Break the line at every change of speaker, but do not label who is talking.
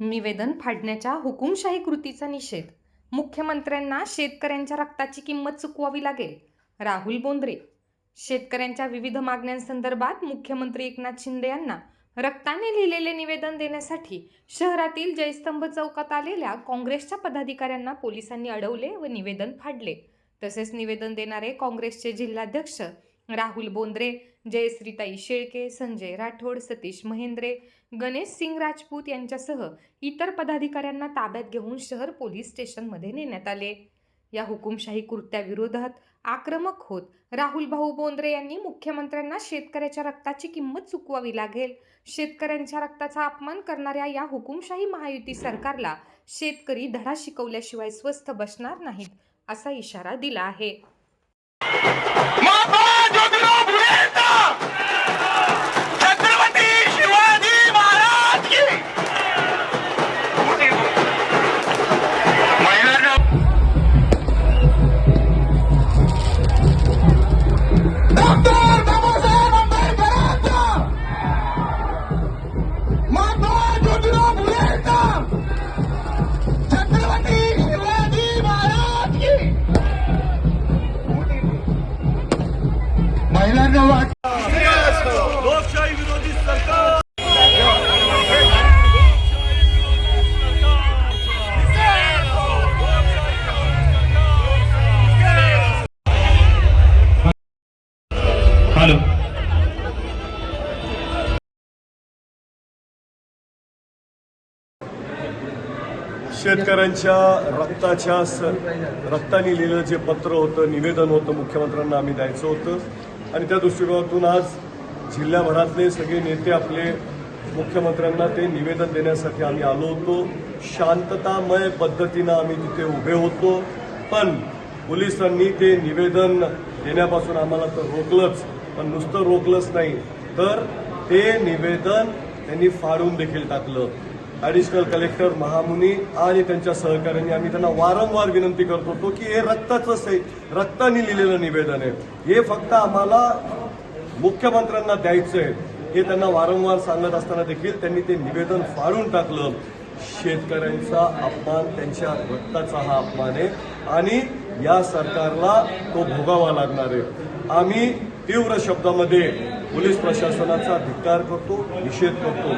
निवेदन फाडण्याच्या हुकुमशाही कृतीचा निषेध. मुख्यमंत्र्यांना शेतकऱ्यांच्या रक्ताची किंमत चुकवावी लागेल. राहुल बोंद्रे. शेतकऱ्यांच्या विविध मागण्यांसंदर्भात मुख्यमंत्री एकनाथ शिंदे यांना रक्ताने लिहिलेले निवेदन देण्यासाठी शहरातील जयस्तंभ चौकात आलेल्या काँग्रेसच्या पदाधिकाऱ्यांना पोलिसांनी अडवले व निवेदन फाडले. तसेच निवेदन देणारे काँग्रेसचे जिल्हाध्यक्ष राहुल बोंद्रे जयश्रीताई शेळके संजय राठोड सतीश महेंद्रे गणेश सिंग राजपूत यांच्यासह इतर पदाधिकाऱ्यांना ताब्यात घेऊन शहर पोलीस स्टेशनमध्ये नेण्यात आले. या हुकुमशाही कृत्याविरोधात आक्रमक होत राहुल भाऊ बोंद्रे यांनी मुख्यमंत्र्यांना शेतकऱ्याच्या रक्ताची किंमत चुकवावी लागेल. शेतकऱ्यांच्या रक्ताचा अपमान करणाऱ्या या हुकुमशाही महायुती सरकारला शेतकरी धडा शिकवल्याशिवाय स्वस्थ बसणार नाहीत असा इशारा दिला आहे.
शेतकऱ्यांच्या रक्ताच्या स रक्ताने लिहिलेलं जे पत्र होतं निवेदन होतं मुख्यमंत्र्यांना आम्ही द्यायचं होतं. आणि त्या दृष्टिकोनातून आज जिल्ह्याभरातले सगळे नेते आपले मुख्यमंत्र्यांना ते निवेदन देण्यासाठी आम्ही आलो होतो. शांततामय पद्धतीनं आम्ही तिथे उभे होतो. पण पोलिसांनी ते निवेदन देण्यापासून आम्हाला तर रोखलंच पण नुसतं रोखलंच नाही. तर ते निवेदन त्यांनी फाडून देखील टाकलं. ॲडिशनल कलेक्टर महामुनी आणि त्यांच्या सहकाऱ्यांनी आम्ही त्यांना वारंवार विनंती करत होतो की हे रक्ताचं आहे रक्ताने लिहिलेलं निवेदन आहे. हे फक्त आम्हाला मुख्यमंत्र्यांना द्यायचं आहे. हे त्यांना वारंवार सांगत असताना देखील त्यांनी ते निवेदन फाडून टाकलं. शेतकऱ्यांचा अपमान त्यांच्या रक्ताचा हा अपमान आहे. आणि या सरकारला तो भोगावा लागणार आहे. आम्ही तीव्र शब्दामध्ये पोलीस प्रशासनाचा धिक्कार करतो निषेध करतो.